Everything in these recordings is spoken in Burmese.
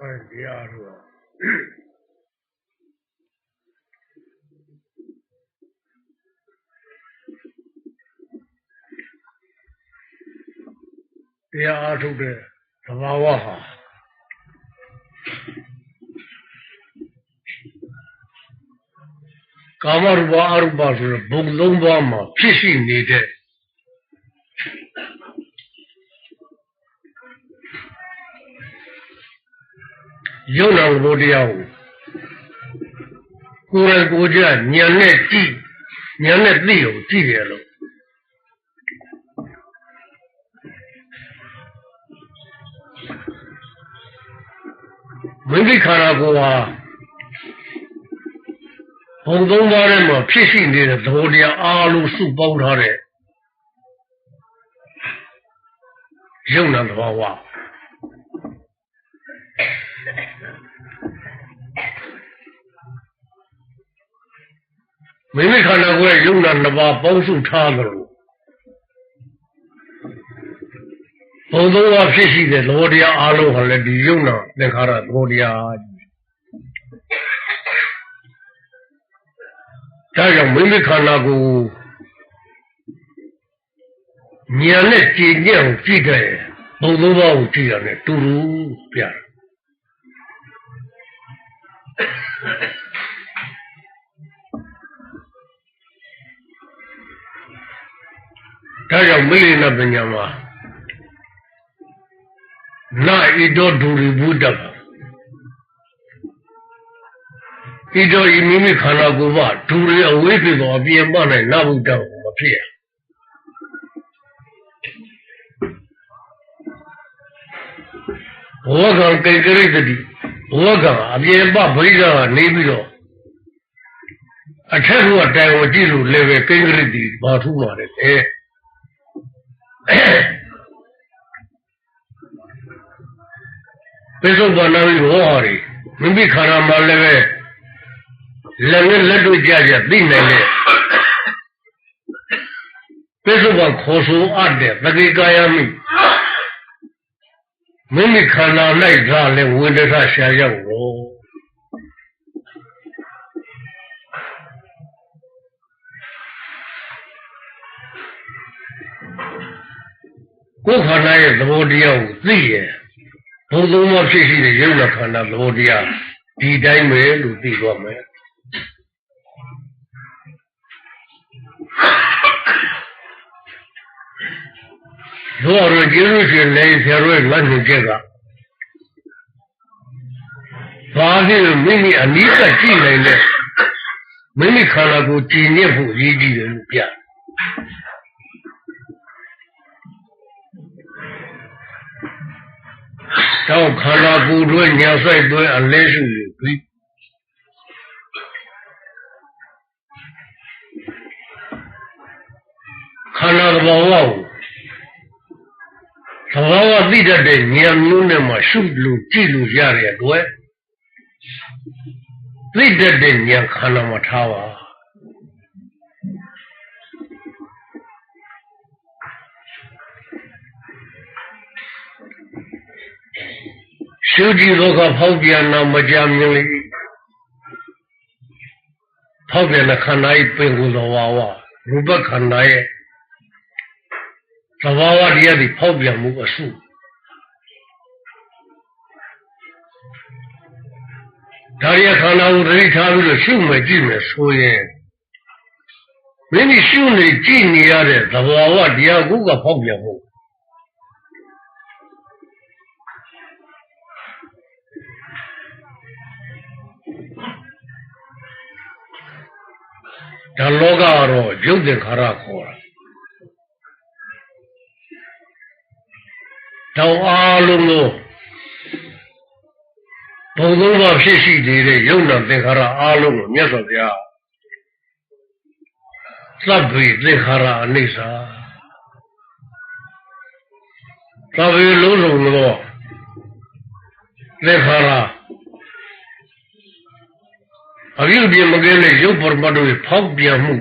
တရားတော့တရားအားထုတ်တဲ့သဘာဝဟာကာမရူပအရူပဆိုတဲ့ဘုံလုံးပါးမှာဖြစ်ရှိနေတဲ့ ယုံနာဘုရားကိုကိုယ်တိုင်ကိုယ်ကြညံနဲ့ကြည့်ညံနဲ့သိအောင်ကြည့်ရလို့မိမိခန္ဓာကိုယ်ဟာဘုံသုံးပါးထဲမှာဖြစ်ရှိနေတဲ့သဘောတရားအားလုံးစုပေါင်းထားတဲ့ယုံနာသဘာဝ မိမိခန္ဓာကိုယ်ရဲ့ယုံနာနှစ်ပါးပေါင်းစုထားကြလို့ဘုံသုံးပါးဖြစ်ရှိတဲ့သဘောတရားအားလုံးဟာလည်းဒီယုံနာသင်္ခါရသဘောတရားကြီးဒါကြောင့်မိမိခန္ဓာကိုယ်ဉာဏ်နဲ့ကြည်ညက်အောင်ကြည့်တယ်ဘုံသုံးပါးကိုကြည့်ရတယ်တူတူပြတယ် ဒါကြောင့်မိလိနပညာမှာနာဣတောဒူရိဘုဒ္ဓဘာဣတောဤမိမိခန္ဓာကိုယ်မှာဒူရိအဝိဖြစ်သောအပြင်ပ၌နဗုဒ္ဓမဖြစ်ရဘောကံကေကရိတတိဘောကံအပြင်ပဗိဓာကနေပြီးတော့အထက်ကတိုင်ဝကြည့်လို့လည်းပဲကိင္ဂရိတိဘာထူးပါတယ်အဲ ပိစုဘာနာဝိဟောရီမိမိခန္ဓာမှာလည်းပဲလက်နဲ့လက်တို့ကြကြသိနိုင်တဲ့ပိစုဘာခေါ်ဆိုအပ်တဲ့သတိကာယမိမိမိခန္ဓာ၌ကလည်းဝိတ္တထရှာရောက်တော့ ကိုယ်ခန္ဓာရဲ့သဘောတရားကိုသိရဲ့ဘုံသုံးပါးဖြစ်ရှိတဲ့ယုံနာခန္ဓာသဘောတရားဒီတိုင်းပဲလို့သိသွားမယ်တို့ရကျေးဇူးရှင်လည်းဆရာတို့ရဲ့လက်ညှိချက်ကဘာဖြစ်လို့မိမိအနိစ္စကြည့်နိုင်တဲ့မိမိခန္ဓာကိုကြည်ညက်ဖို့အရေးကြီးတယ်လို့ပြ တယ်တောက်ခန္ဓာကိုယ်တွဲညာဆိုင်တွဲအလဲရှုယူပြီးခန္ဓာသဘောဝကိုသဘောဝသိတတ်တဲ့ဉာဏ်မျိုးနဲ့မှရှုလို့ကြည့်လို့ရတဲ့အတွက်သိတတ်တဲ့ဉာဏ်ခန္ဓာမှာထားပါ ရှုကြည့်တော့ကဖောက်ပြန်တော့မကြမြင်လေဖောက်ပြန်တဲ့ခန္ဓာဤပင်ကိုယ်တော်ဝါဝရူပခန္ဓာရဲ့သဘာဝတရားဒီဖောက်ပြန်မှုအစုဒါရီခန္ဓာကိုတိထားပြီးတော့ရှုမယ်ကြည့်မယ်ဆိုရင်မိမိရှုနေကြည့်နေရတဲ့သဘာဝတရားကိုကဖောက်ပြန်မှု ဒါလောကကတော့ရုပ်သင်္ခါရခေါ်တာတောင်အားလုံးကိုဘုံသုံးပါးဖြစ်ရှိနေတဲ့ယုံနာသင်္ခါရအားလုံးကိုမြတ်စွာဘုရားသဗ္ဗေသင်္ခါရအနိစ္စသဗ္ဗေလုံးစုံသောသင်္ခါရ အပြုပြင်မကင်းတဲ့ရုပ်ပရမတ်တို့ရဲ့ဖောက်ပြန်မှု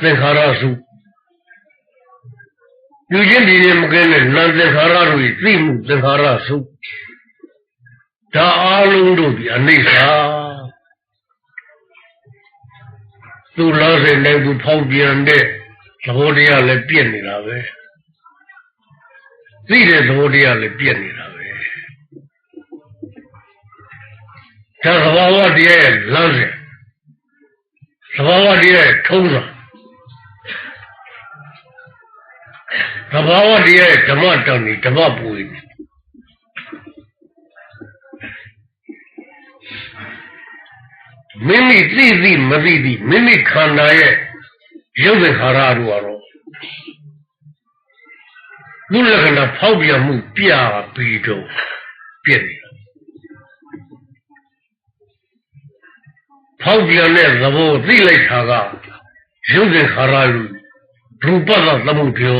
သင်္ခါရစုပြုခြင်းဒီရင်မကင်းတဲ့နာသင်္ခါရတို့ရဲ့သိမှုသင်္ခါရစုဒါအားလုံးတို့ဒီအနိစ္စသူလားစေနေသူဖောက်ပြန်တဲ့သဘောတရားလည်းပြည့်နေတာပဲသိတဲ့သဘောတရားလည်းပြည့်နေတာ ဒါသဘာဝတရားရဲ့လမ်းစဉ်သဘာဝတရားရဲ့ထုံးစံသဘာဝတရားရဲ့ဓမ္မတန်ဒီဓမ္မပူရီမိမိသိသိမသိသိမိမိခန္ဓာရဲ့ရုပ်ဝေခါရတို့ကတော့သူ့လက္ခဏာဖောက်ပြန်မှုပြပြီးတော့ပြည့်နေ ဖောက်ပြန်တဲ့သဘောသိလိုက်တာကရုပ်ဝေခါရလူရူပသသမုဒ္ဒေ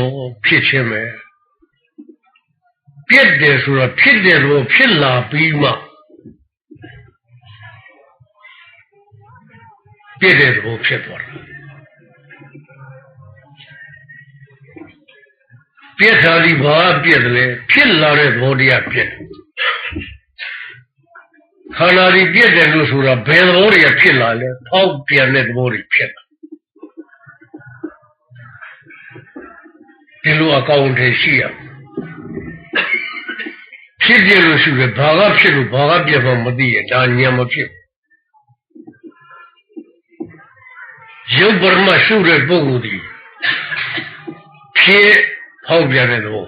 ဖြစ်ခြင်းပဲပြည့်တယ်ဆိုတော့ဖြစ်တယ်လို့ဖြစ်လာပြီးမှပြည့်တဲ့သဘောဖြစ်သွားတာပြည့်တာဒီဘာပြည့်တယ်လဲဖြစ်လာတဲ့သဘောတရားပြည့်ခ န္ဓာဒီပြည့်တယ်လို့ဆိုတာဘယ်သဘောတွေကဖြစ်လာလဲဖောက်ပြန်တဲ့သဘောတွေဖြစ်လာဒီလိုအကောင့်တွေရှိရဖြစ်ပြလို့ရှိရဘာကဖြစ်လို့ဘာကပြတ်မှမသိရဒါဉာဏ်မဖြစ်ရုပ်ပရမရှိတဲ့ပုဂ္ဂိုလ်ဒီဖြစ်ဟောက်ပြန်တဲ့သဘော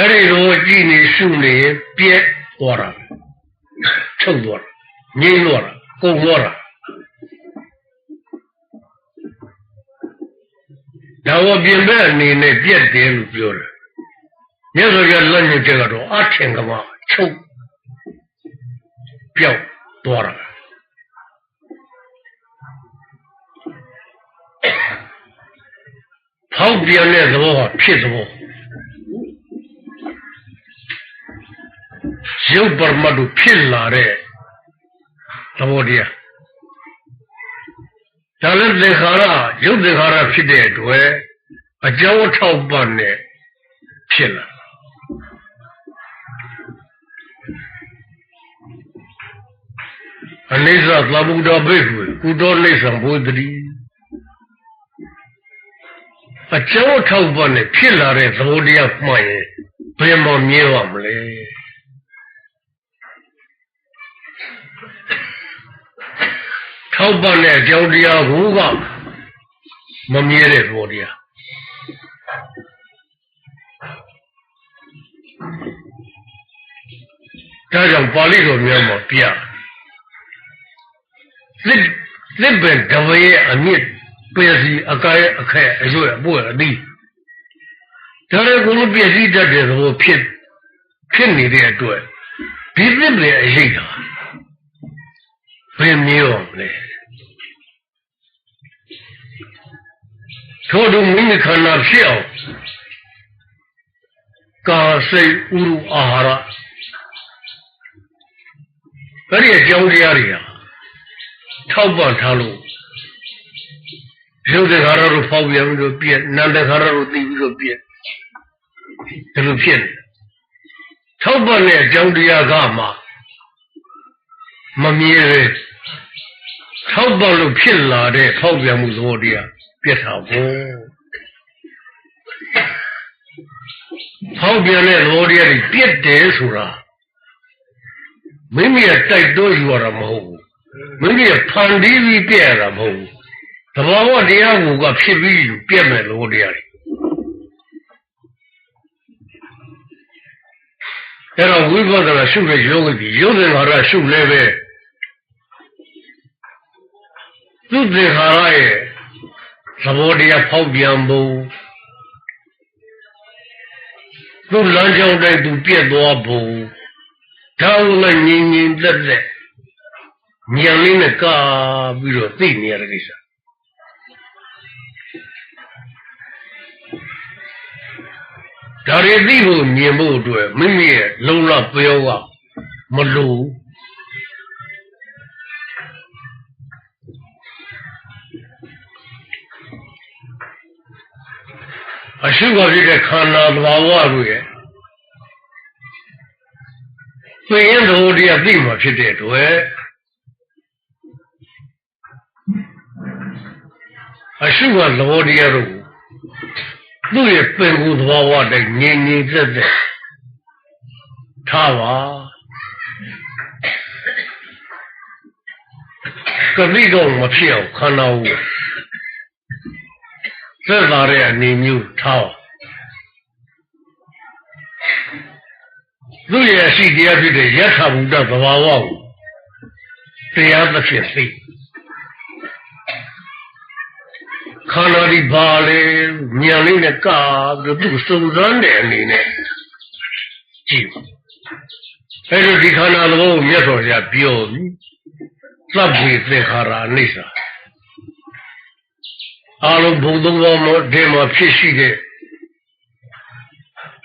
အဲ့ဒီလိုကြည့်နေရှုနေပြက်သွားတာချုပ်သွားတာငြိမ်းသွားတာကုန်သွားတာဒါဝပြင်မဲ့အနေနဲ့ပြက်တယ်လို့ပြောတယ်မြတ်စွာဘုရားလက်ညှိချက်ကတော့အထင်ကမှချုပ်ပြောက်သွားတာဖောက်ပြန်တဲ့သဘောကဖြစ်သဘော ရုပ်ပရမတ်တို့ဖြစ်လာတဲ့သဘောတရားဒါလည်းသင်္ခါရရုပ်သင်္ခါရဖြစ်တဲ့အတွက်အကြောင်းထောက်ပံ့နဲ့ဖြစ်လာအနိစ္စသဗ္ဗုဒ္ဓဘိက္ခုကုတောနိစ္စံဘုဒ္ဓတိအကျောင်းထောက်ပံ့နဲ့ဖြစ်လာတဲ့သဘောတရားမှန်ရင်ဘယ်မှမြဲပါမလဲ ထောက်ပံ့တဲ့အကြောင်းတရားဘုကမမြဲတဲ့သဘောတရားဒါကြောင့်ပါဠိတော်များမှာပြသစ်သစ်ပင်ဓမ္မရဲ့အမြင့်ပယ်စီအကားရဲ့အခဲအရွယ်အပွက်အသီးဒါလည်းကိုယ်ပြည့်စည်တတ်တဲ့သဘောဖြစ်ဖြစ်နေတဲ့အတွက်ဒီသစ်ပင်အရေးတာဘယ်မျိုးလဲ ထို့သူမိမိခန္ဓာဖြစ်အောင်ကာစိတ်ဥရုအာဟာရအဲ့ဒီအကြောင်းတရားတွေဟာထောက်ပံ့ထားလို့ရုပ်တခါရတို့ဖောက်ပြန်ပြီးတော့ပြည့်နာမ်တခါရတို့သိပြီးတော့ပြည့်ဒီလိုဖြစ်နေထောက်ပံ့တဲ့အကြောင်းတရားကမှမမြဲပဲထောက်ပံ့လို့ဖြစ်လာတဲ့ဖောက်ပြန်မှုသဘောတရား ပြတ်တာဘူးဖောက်ပြန်တဲ့သဘောတရားတွေပြတ်တယ်ဆိုတာမိမိရဲ့တိုက်တွန်းယူရတာမဟုတ်ဘူးမိမိရဲ့ဖန်တီးပြီးပြည့်ရတာမဟုတ်ဘူးသဘောဝတရားကိုကဖြစ်ပြီးပြည့်မဲ့လို့တရားတွေအဲ့တော့ဝိပဿနာရှုတဲ့ယောဂီဒီယုတ်တဲ့ဟာရရှုလဲပဲသူတဲ့ဟာရရဲ့ သဘောတရားဖောက်ပြန်ဖို့သူလမ်းကြောင်းတိုင်းသူပြည့်သွားဖို့ဒါကလည်းငြင်းငြင်းသက်သက်ဉာဏ်လေးနဲ့ကာပြီးတော့သိနေရတဲ့ကိစ္စဒါရီသိဖို့မြင်ဖို့အတွက်မိမိရဲ့လုံလပြောကမလို အရှုပ်ကဖြစ်တဲ့ခန္ဓာသဘာဝတို့ရဲ့ပင်ရင်သဘောတရားသိမှဖြစ်တဲ့အတွက်အရှုကသဘောတရားတို့သူ့ရဲ့ပင်ကိုယ်သဘာဝတိုင်းငြိမ်ငြိမ်သက်သက်ထားပါကတိတော့မဖြစ်အောင်ခန္ဓာကိုယ် သက်သာတဲ့အနေမျိုးထားပါသူ့ရဲ့အရှိတရားဖြစ်တဲ့ယထာဘုဒ္ဓသဘာဝကိုတရားသဖြင့်သိခန္ဓာဒီဘာလဲဉာဏ်လေးနဲ့ကာပြီးသူစုံစမ်းတဲ့အနေနဲ့ကြည့်အဲ့ဒီဒီခန္ဓာသဘောကိုမြတ်စွာဘုရားပြောပြီသဗ္ဗေသင်္ခါရအနိစ္စ အလုံးဘုံသုံးပါးမှာဒီမှာဖြစ်ရှိတဲ့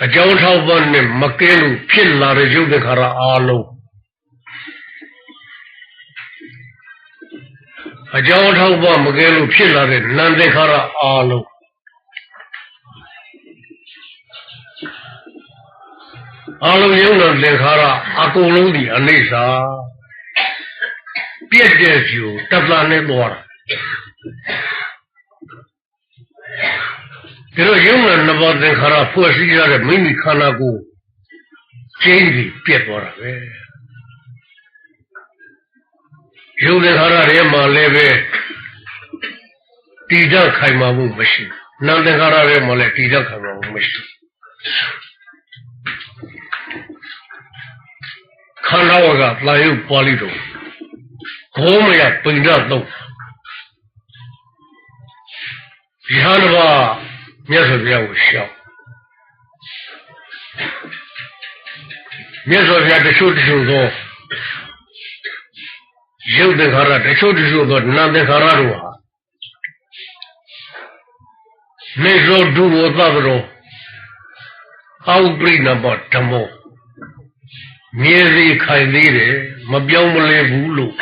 အကြောင်းထောက်ပံ့နဲ့မကဲလို့ဖြစ်လာတဲ့ရုပ်သင်္ခါရအလုံးအကြောင်းထောက်ပံ့မကဲလို့ဖြစ်လာတဲ့နာမ်သင်္ခါရအလုံးအလုံးယုံတဲ့သင်္ခါရအကုန်လုံးဒီအနိစ္စပြည့်တဲ့စီကိုတပ္ပနဲ့သွားတာ ဒါတော့ယုံနဲ့နဘောသင်္ခါရဖွဲ့စည်းရတဲ့မိမိခန္ဓာကိုယ်ကျင်းပြီးပြတ်သွားတာပဲယုံသင်္ခါရရဲ့မှာလည်းပဲတည်ကြခိုင်မာမှုမရှိနာမ်သင်္ခါရရဲ့မှာလည်းတည်ကြခိုင်မာမှုမရှိခန္ဓာဝကလာယုတ်ပွားလိတော့ခေါမရပိဏ္ဍတော့ဒီဟာတော့ မြတ်စွာဘုရားကိုရှောက်မြတ်စွာဘုရားတချို့တချို့သောရုပ်တခါရတချို့တချို့သောနာတခါရတို့ဟာနေသောဒုဝသဗ္ဗရောအောက်ပြိနဘဓမ္မောမြဲစေခိုင်သေးတယ်မပြောင်းမလဲဘူးလို့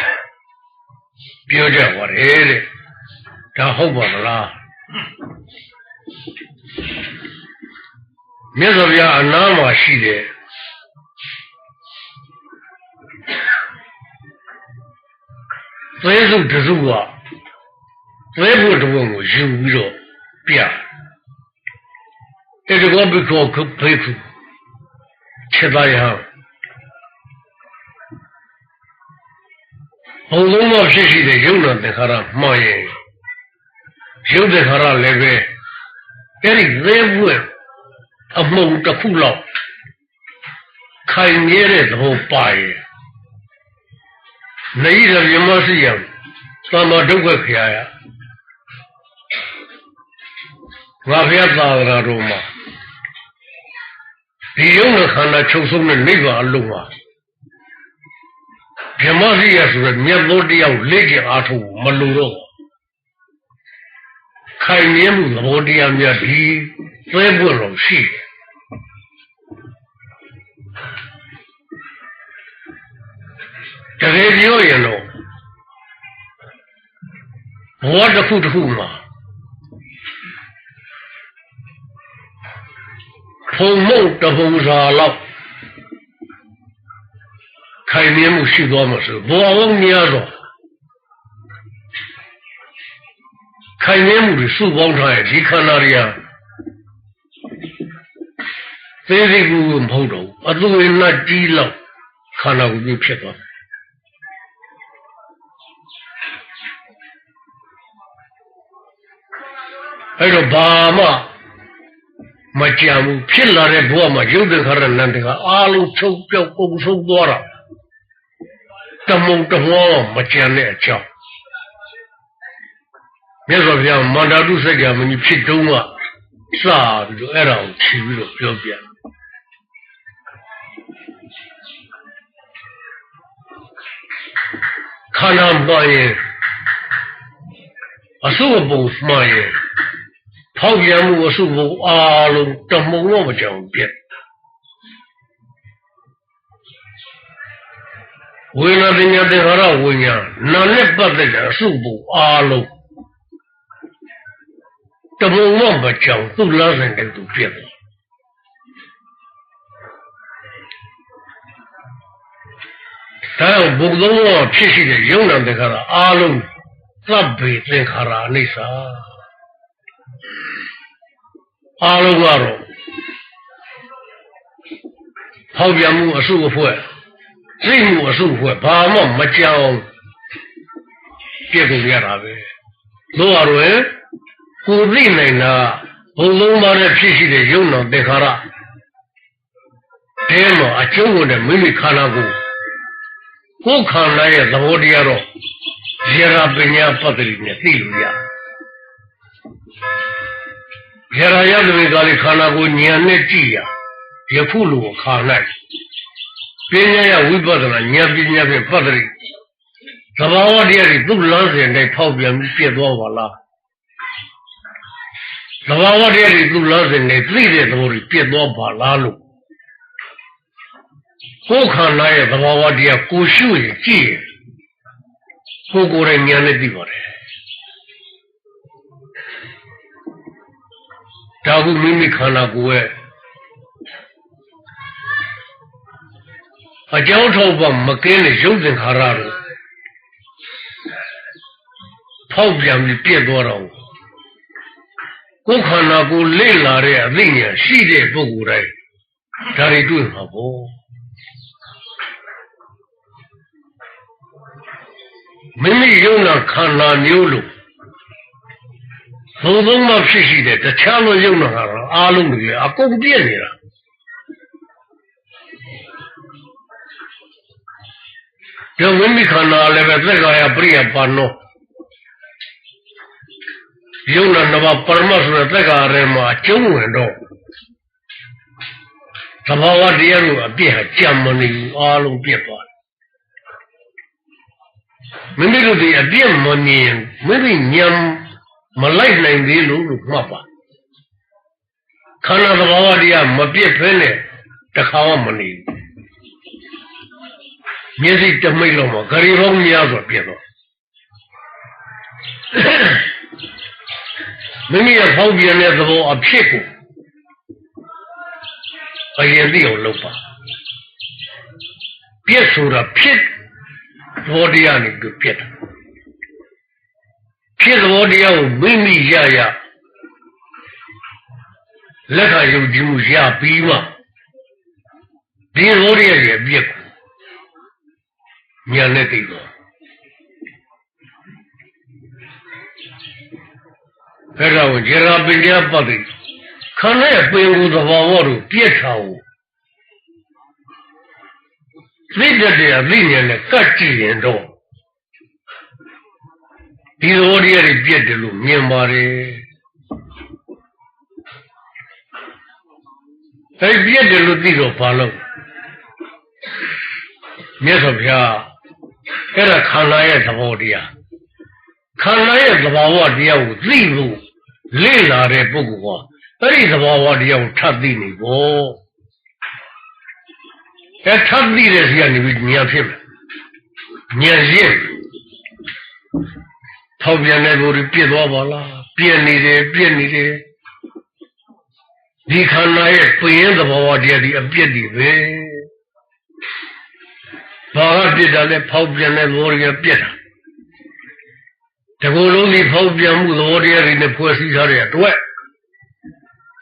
ပြောကြပါတယ်တဲ့ဒါဟုတ်ပါမလား မြတ်စွာဘုရားအနားမှာရှိတယ်သွေးစုတစုကသွေးဖို့တဝုံကိုယူပြီးတော့ပြတေတကောဘိခောခုဖေခုချက်သားရဟဘုံလုံးမဖြစ်ရှိတဲ့ယုံနာတခါရမှားရင်ယုံတဲ့ခါရလည်းပဲ အဲ့ဒီသေးဘွဲ့အမှုန်တစ်ခုလောက်ခိုင်မြဲတဲ့သဘောပါရဲ့နေရမြမရှိယံသမ္မာဒုက္ခခရာယငါဖျက်သာသနာတော်မှာဒီယုံနဲ့ခန္ဓာချုပ်ဆုံးတဲ့နိဗ္ဗာန်အလုံးမှာမြမရှိယဆိုတဲ့မြတ်သောတရားကိုလေ့ကျင့်အားထုတ်မလို့တော့ ခိုင်မြဲမှုသဘောတရားများဒီသွဲပွင့်လို့ရှိတယ်တကယ်ပြောရင်တော့ဘောတစ်ခုတစ်ခုမှာဖုံမုတ်တပုံစာလောက်ခိုင်မြဲမှုရှိသွားမှာဆိုဘောအောင်များတော့ ခိုင်မြဲမှုတွေစုပေါင်းထားရဲ့ဒီခန္ဓာတွေဟာသေးသေးကူမဟုတ်တော့ဘူးအသွေးနဲ့ကြီးလောက်ခန္ဓာကိုယ်ကြီးဖြစ်သွားအဲ့တော့ဘာမှမကြံဘူးဖြစ်လာတဲ့ဘဝမှာရုပ်တခါရနန္တကအားလုံးချုပ်ပြောက်ပုံဆုံးသွားတာတမုံတမောမကြံတဲ့အကြောင်း မြတ်စွာဘုရားမန္တာတုစက္ကမဏိဖြစ်တုံးကစပြီးတော့အဲ့ဒါကိုခြေပြီးတော့ပြောပြခန္ဓာမှရင်အစုပ်ပုံမှရင်ဖောက်ပြန်မှုအစုပ်ပုံအားလုံးတမုံတော့မကြောင်ပြက်ဝိညာဉ်ပညာတေဟရဝိညာဉ်နာနဲ့ပတ်သက်တဲ့အစုပ်ပုံအားလုံး တဘုံမမကြောင်သူ့လားဆိုင်တဲ့သူပြက်တယ်ဒါကြောင့်ဘုံသုံးပါးဖြစ်ရှိတဲ့ယုံနာသင်္ခါရအားလုံးသဗ္ဗေသင်္ခါရအနိစ္စအားလုံးကတော့ဟောက်ပြန်မှုအစုအဖွဲ့စိတ်မှုအစုအဖွဲ့ဘာမှမကြောက်ပြည့်ကုန်ရတာပဲတို့အရွယ် ကိုသိနိုင်တာဘုံလုံးပါးနဲ့ဖြစ်ရှိတဲ့ယုံနာသင်္ခါရတဲမှာအကျုံးဝင်တဲ့မိမိခန္ဓာကိုယ်ကိုယ်ခန္ဓာရဲ့သဘောတရားတော့ရေရာပညာပတ္တိနဲ့သိလို့ရရေရာရတဲ့ကလေးခန္ဓာကိုဉာဏ်နဲ့ကြည့်ရယခုလိုခါ၌ပညာရဝိပဿနာဉာဏ်ပညာဖြင့်ပတ္တိသဘာဝတရားတွေသူ့လမ်းစဉ်နဲ့ဖောက်ပြန်ပြီးပြည့်သွားပါလား သဘာဝတရားတွေသူ့လမ်းစဉ်နဲ့သိတဲ့သဘောတွေပြည့်သွားပါလားလို့ကိုယ်ခန္ဓာရဲ့သဘာဝတရားကိုရှုရင်ကြည့်ရင်ကိုယ်ကိုယ်ရဲ့ဉာဏ်နဲ့သိပါတယ်ဒါကမိမိခန္ဓာကိုယ်ရဲ့အကြောင်းထောက်ပမကင်းတဲ့ရုပ်သင်္ခါရတို့ဖောက်ပြန်ပြီးပြည့်သွားတော့ ကိုယ်ခန္ဓာကိုယ်လေ့လာတဲ့အသိဉာဏ်ရှိတဲ့ပုဂ္ဂိုလ်တိုင်းဒါတွေတွေ့မှာပေါ့မိမိယုံနာခန္ဓာမျိုးလို့ဘုံဘုံမှဖြစ်ရှိတဲ့တခြားသောယုံနာကတော့အားလုံးတွေအကုန်ပြည့်နေတာဒီမိမိခန္ဓာလည်းပဲသက်ကာယပရိယပါနော ယုံနာနဘပရမဆိုတဲ့သက်ကာရဲမှာအကျုံးဝင်တော့သဘာဝတရားကိုအပြည့်ဟာကြံမနေဘူးအားလုံးပြည့်သွားတယ်မိမိတို့ဒီအပြည့်မမြင်မိမိညံမလိုက်နိုင်သေးလို့လို့မှတ်ပါခန္ဓာသဘာဝတရားမပြည့်ဖဲနဲ့တခါမှမနေဘူးမျက်စိတမိတ်လုံးမှာဂရီပေါင်းများစွာပြည့်သွား မိမိရဲ့ဖောက်ပြန်တဲ့သဘောအဖြစ်ကိုအရင်သိအောင်လုပ်ပါပြည့်ဆိုတာဖြစ်ဘောတရားနဲ့သူပြည့်တာဖြစ်သဘောတရားကိုမိမိရရလက်ခံယုံကြည်မှုရပြီးမှဒီဘောတရားရဲ့အပြည့်ကိုညာနဲ့သိတော့ အဲ့ဒါကိုဂျေရာပညာပတ်တယ်ခန္ဓာရဲ့ပင်ကိုယ်သဘာဝတို့ပြည့်ထားဖို့သိတဲ့တရားသိဉာဏ်နဲ့ကတ်ကြည့်ရင်တော့ဒီသဘောတရားတွေပြည့်တယ်လို့မြင်ပါတယ်အဲ့ပြည့်တယ်လို့သိတော့ဘာလို့မြတ်စွာဘုရားအဲ့ဒါခန္ဓာရဲ့သဘောတရားခန္ဓာရဲ့သဘာဝတရားကိုသိလို့ လေ့လာတဲ့ပုဂ္ဂိုလ်ကအဲ့ဒီသဘာဝတရားကိုထပ်သိနေပေါ့အဲထပ်သိတဲ့စီကနေပြီးဉာဏ်ဖြစ်မယ်ဉာဏ်ရင့်ထောက်ပြန်တဲ့လူတွေပြည့်သွားပါလားပြည့်နေတယ်ပြည့်နေတယ်ဒီခန္ဓာရဲ့ပြင်းသဘာဝတရားဒီအပြစ်တွေပဲဘာကပြစ်တာလဲဖောက်ပြန်တဲ့လူတွေပြစ်တာ တကူလုံးဒီဖောက်ပြန်မှုသဘောတရားတွေနဲ့ဖွဲ့စည်းထားတဲ့အတွက်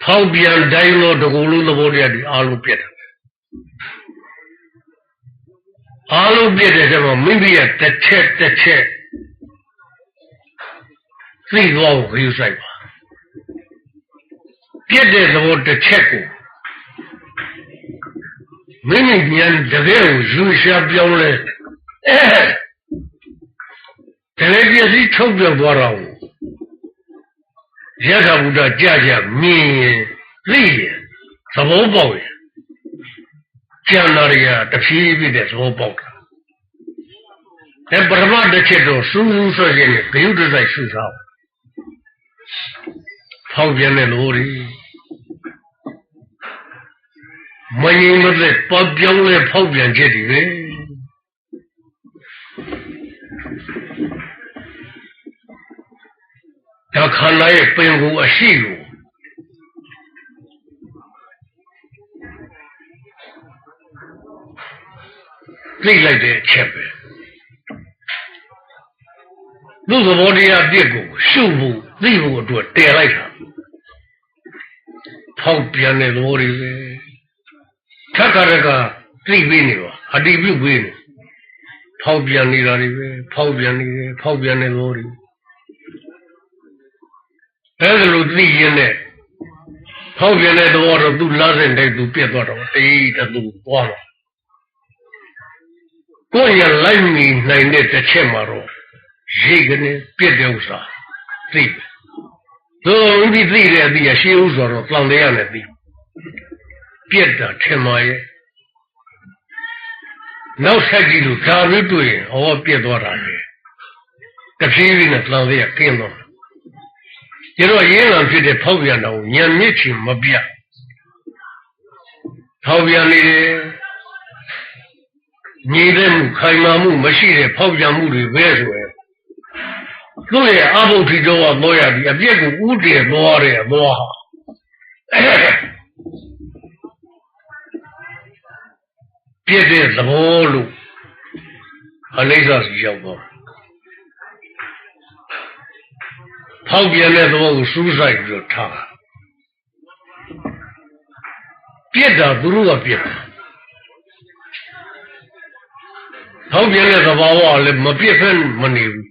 ဖောက်ပြန်တိုင်းလို့တကူလုံးသဘောတရားတွေအားလုံးပြတ်တယ်အားလုံးပြည့်တဲ့ကျတော့မိမိရဲ့တစ်ချက်တစ်ချက်သိသွားကိုခရုစိုက်ပါပြည့်တဲ့သဘောတစ်ချက်ကိုမိမိဉာဏ်တကယ်ကိုယူရှာပြောင်းလဲတ ကယ်ပြည့်စည်ထုတ်ပြောက်သွားတော့ရသဗုဒ္ဓကြကြမြင်ရင်သိရင်သဘောပေါက်ရင်ကျန်တော်ရတဖြည်းဖြည်းနဲ့သဘောပေါက်တာအဲပရမတ်တစ်ချက်တော့စူးစူးဆွဲခြင်းနဲ့ဂယုတစိုက်ရှုစားဖောက်ပြန်တဲ့လူတွေမငြိမ်မသက်ပေါပြောင်းလဲဖောက်ပြန်ချက်တွေပဲ ဒါခန္ဓာရဲ့ပင်ကိုအရှိကိုသိလိုက်တဲ့အချက်ပဲသူ့သဘောတရားပြစ်ကိုရှုဖို့သိဖို့အတွက်တည်လိုက်တာဖောက်ပြန်တဲ့သဘောတွေပဲထက်ခါတကသိပြီးနေပါအတိပြုပြီးနေဖောက်ပြန်နေတာတွေပဲဖောက်ပြန်နေတယ်ဖောက်ပြန်တဲ့သဘောတွေ အဲဒါလိုသိရင်နဲ့ဖောက်ပြန်တဲ့သဘောတော့သူ့လားစင်တဲ့သူပြတ်သွားတော့တေးတသူသွားတော့ကိုယ်ရလိုက်မိနိုင်တဲ့တစ်ချက်မှာတော့ရိတ်ကနေပြတ်တဲ့ဥစ္စာသိတယ်သို့ဥဒိသိတဲ့အသည့်ရရှေးဥစွာတော့တန်တရားနဲ့သိပြတ်တာထင်ပါရဲ့နောက်ဆက်ကြည့်လို့ဒါမျိုးတွေ့ရင်ဩပြတ်သွားတာလေတဖြည်းဖြည်းနဲ့တန်တရားကင်းသွား ကျတော့ရင်းလာဖြစ်တဲ့ဖောက်ပြန်တော့ညံမြင့်ချင်မပြတ်ဖောက်ပြန်နေတယ်ညီတဲ့မှုခိုင်မာမှုမရှိတဲ့ဖောက်ပြန်မှုတွေပဲဆိုရင်သူ့ရဲ့အဘုဒ္ဓတော်ကတော့ရပြီအပြစ်ကိုဥတည်သွားတယ်သွားဟာပြည့်တဲ့သဘောလို့အလိစ္စစီရောက်တော့ ဖောက်ပြန်တဲ့သဘောကိုစူးစိုက်ပြီးတော့ထားပြည့်တာသူတို့ကပြည့်တာဖောက်ပြန်တဲ့သဘာဝကလည်းမပြည့်ဖက်မနေဘူး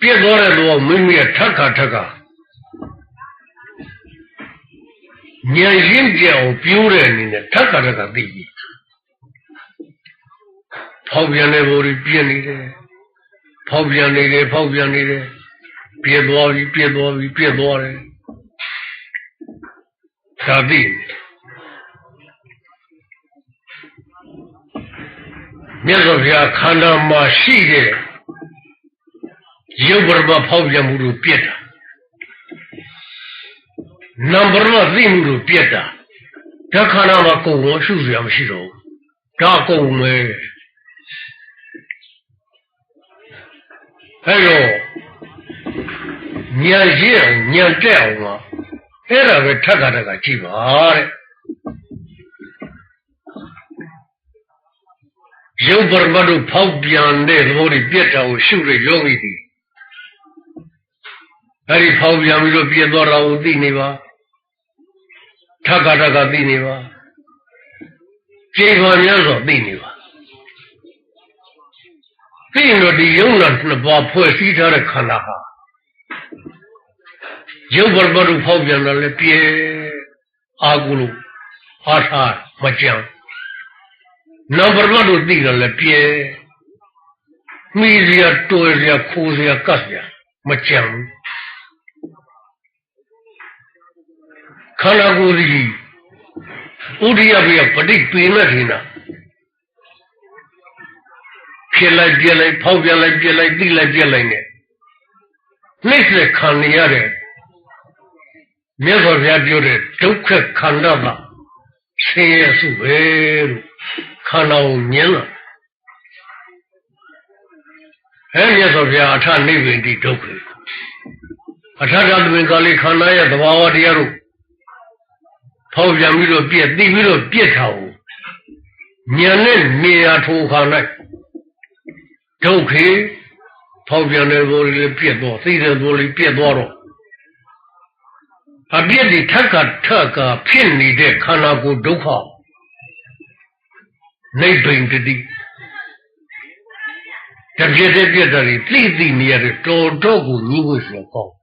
ပြည့်သွားတဲ့သဘောမိမိရဲ့ထက်ခါထက်ခါဉာဏ်ရင်းပြောင်းပြိုးတဲ့အနေနဲ့ထက်ခါထက်ခါသိပြီဖောက်ပြန်တဲ့ဘောတွေပြည့်နေတယ် ဖောက်ပြန်နေတယ်ဖောက်ပြန်နေတယ်ပြည့်သွားပြီပြည့်သွားပြီပြည့်သွားတယ်သာသိမြတ်စွာဘုရားခန္ဓာမှာရှိတဲ့ရုပ်ပရမဖောက်ပြန်မှုတို့ပြက်တာနံပါတ်မသိမှုတို့ပြက်တာဓခန္ဓာမှာကိုယ်ကိုရှုစရာမရှိတော့ဘူးဒါကုန် အဲ့တော့ဉာဏ်ရှိအောင်ဉာဏ်တက်အောင်ကအဲ့ဒါပဲထက်ခါတက်ကကြည့်ပါတဲ့ရုပ်ပရမတ်တို့ဖောက်ပြန်တဲ့သဘောတွေပြက်တာကိုရှုရယောဂီတွေအဲ့ဒီဖောက်ပြန်ပြီးတော့ပြက်သွားတာကိုသိနေပါထက်ခါတက်ကသိနေပါကျေပါများစွာသိနေပါ သိရင်တော့ဒီယုံနာနှစ်ပါးဖွဲ့စည်းထားတဲ့ခန္ဓာဟာရုပ်ပရမတ်တို့ဖောက်ပြန်တာလည်းပြဲအာကုလို့အားထားမကြံနံပါတ်တို့သိတယ်လည်းပြဲမိစရာတော်စရာခိုးစရာကတ်စရာမကြံဘူးခန္ဓာကိုယ်ကြီးဥဒိယဘေပဋိပေမဲ့ထင်တာ ဖြစ်လိုက်ပြက်လိုက်ဖောက်ပြန်လိုက်ပြက်လိုက်သိလိုက်ပြက်လိုက်နဲ့နှိမ့်ဆက်ခံနေရတဲ့မြတ်စွာဘုရားပြောတဲ့ဒုက္ခခန္ဓာမှာဆင်းရဲစုပဲလို့ခန္ဓာကိုမြင်လာအဲမြတ်စွာဘုရားအထနိဗ္ဗာန်တိဒုက္ခအထဓမ္မင်္ဂလိခန္ဓာရဲ့သဘာဝတရားတို့ဖောက်ပြန်ပြီးတော့ပြက်သိပြီးတော့ပြက်ထားဘူးဉာဏ်နဲ့နေရာထိုခါ၌ ဒုက္ခဖောက်ပြန်တဲ့ဘောလေးပြက်တော့သိတဲ့ဘောလေးပြက်သွားတော့အပြစ်ဒီထက်ကထက်ကဖြစ်နေတဲ့ခန္ဓာကိုယ်ဒုက္ခနိဗ္ဗာန်တတိတပြည့်တဲ့ပြည့်တယ်သိသိနေရတဲ့တော်တော့ကိုညီးဝှဆိုကောင်း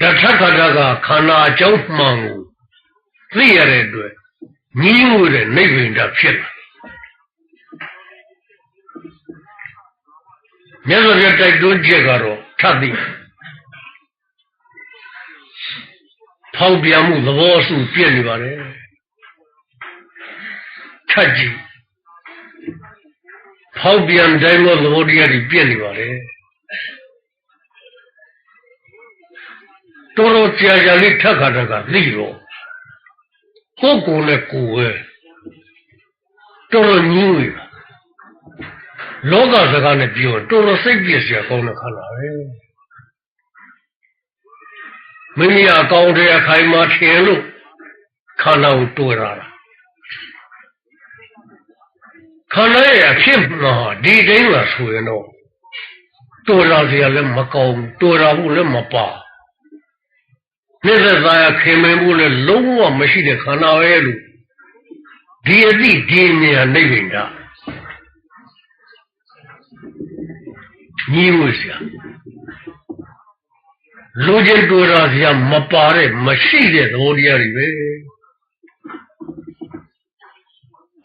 တထက်ကတကခန္ဓာအကြောင်းမှန်ကိုသိရတဲ့အတွက်ညီးဝှတဲ့နိဗ္ဗာန်တဖြစ်လာ မြတ်စွာဘုရားတိုက်တွန်းချက်ကတော့ထပ်သိဖောက်ပြန်မှုသဘောစုပြည့်နေပါတယ်ထပ်ကြည့်ဖောက်ပြန်တိုင်းသောသဘောတရားတွေပြည့်နေပါတယ်တော်တော်ကြာကြာလေးထက်ခါတက်ကသိတော့ကိုယ်ကိုယ်နဲ့ကိုယ်ပဲတော်တော်ညှိုးရ လောကစကားနဲ့ပြောတော်တော်စိတ်ပြည့်စရာကောင်းတဲ့ခန္ဓာပဲမိမိအကောင်းတဲ့အခိုင်မှာထင်လို့ခန္ဓာကိုတွေ့ရတာခန္ဓာရဲ့အဖြစ်မှာဒီတိုင်းမှာဆိုရင်တော့တော်လာစရာလည်းမကောင်းတော်လာဖို့လည်းမပါနေ့သက်သာရခင်မင်မှုလည်းလုံးဝမရှိတဲ့ခန္ဓာပဲလို့ဒီအသည့်ဒီဉာဏ်နေဗိတာ ညီမှုစရာလူချင်းတော်လာစရာမပါတဲ့မရှိတဲ့သဘောတရားတွေပဲ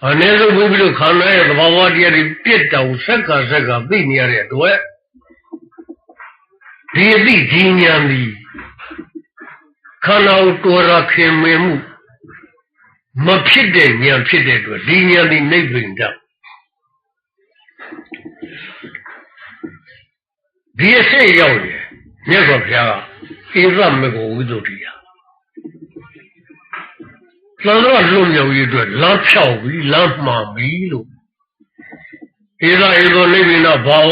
အနည်းဆုံးဘုရားခန္ဓာရဲ့သဘာဝတရားတွေပြစ်တောင်ဆက်ကဆက်ကသိနေရတဲ့အတွက်ဒီအသည့်ဒီဉာဏ်ဒီခန္ဓာကိုတော်ရခင်မင်မှုမဖြစ်တဲ့ဉာဏ်ဖြစ်တဲ့အတွက်ဒီဉာဏ်ဒီနိဗ္ဗာန်တ ဒီအစိတ်ရောက်ရင်မြတ်စွာဘုရားကဣရမေကိုဝိသုဒ္ဓိယသံဃာလွတ်မြောက်ရေးအတွက်လမ်းဖြောက်ပြီးလမ်းမှန်ပြီလို့ဣရဧသောနိဗ္ဗာန်ဘာဝ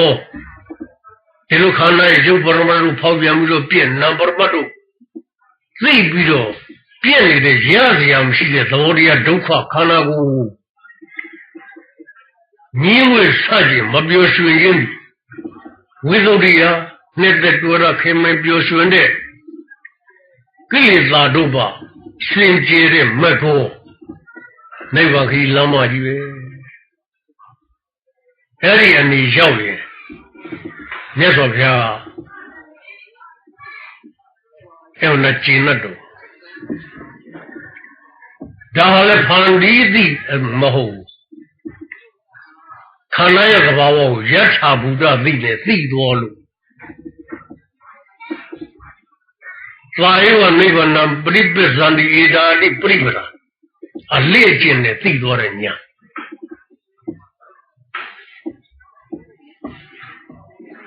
ဒီလိုခန္ဓာရဲ့ရုပ်ပရမတ်ကိုဖောက်ပြန်ပြီးတော့ပြည့်နံပရမတ်တို့သိပြီးတော့ပြည့်နေတဲ့ရစရာမရှိတဲ့သဘောတရားဒုက္ခခန္ဓာကိုမြင်းဝဲစကြင်မပြောရွှင်ခြင်း ဝိသုဒ္ဓိယနှစ်သက်တော်ရခင်မပြောရွှင်တဲ့ကိလေသာတို့ပါစင်ကြယ်တဲ့မက်ကိုနိဗ္ဗာန်ခီးလမ်းမကြီးပဲအဲ့ဒီအနေရောက်ရင်မြတ်စွာဘုရားအဲ့တော့ကျင်တ်တော့ဒါလည်းဖန်တီးသည့်မဟုတ် ခန္ဓာရဲ့သဘာဝကိုယထာဘုဒ္ဓသိတယ်သိတော်လို့သာယောနိဗ္ဗာန်ပရိပစ္စန္တိဧတာတိပရိပဒအလေးကျင့်နဲ့သိတော်တဲ့ညာ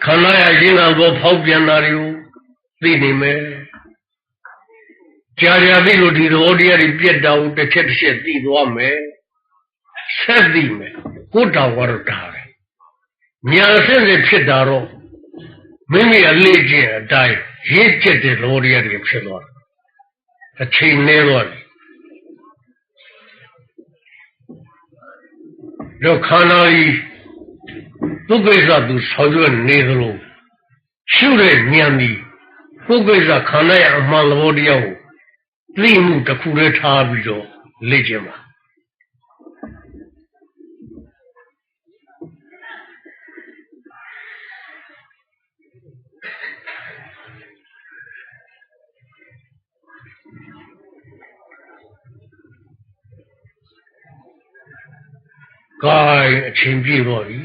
ခန္ဓာရဲ့ရင်းနာဘောဖောက်ပြန်တာတွေကိုသိနေမယ်ကြာကြာသိလို့ဒီသဘောတရားတွေပြက်တာကိုတစ်ချက်တစ်ချက်သိသွားမယ် ဆက်သိမယ်ကိုယ်တော်ကတော့ဒါပဲညာဆင့်စစ်ဖြစ်တာတော့မိမိအလေးကျင့်အတိုင်းရင့်ကျက်တဲ့သဘောတရားတွေဖြစ်သွားတယ်အချိန်နည်းသွားတယ်တော့ခန္ဓာကြီးဒုက္ခိစ္စသူဆောင်ရွက်နေသလိုရှုတဲ့ဉာဏ်ဒီဒုက္ခိစ္စခန္ဓာရဲ့အမှန်သဘောတရားကိုသိမှုတစ်ခုတည်းထားပြီးတော့လေ့ကျင့်ပါ ကိုင်းအချိန်ပြည့်တော့ပြီ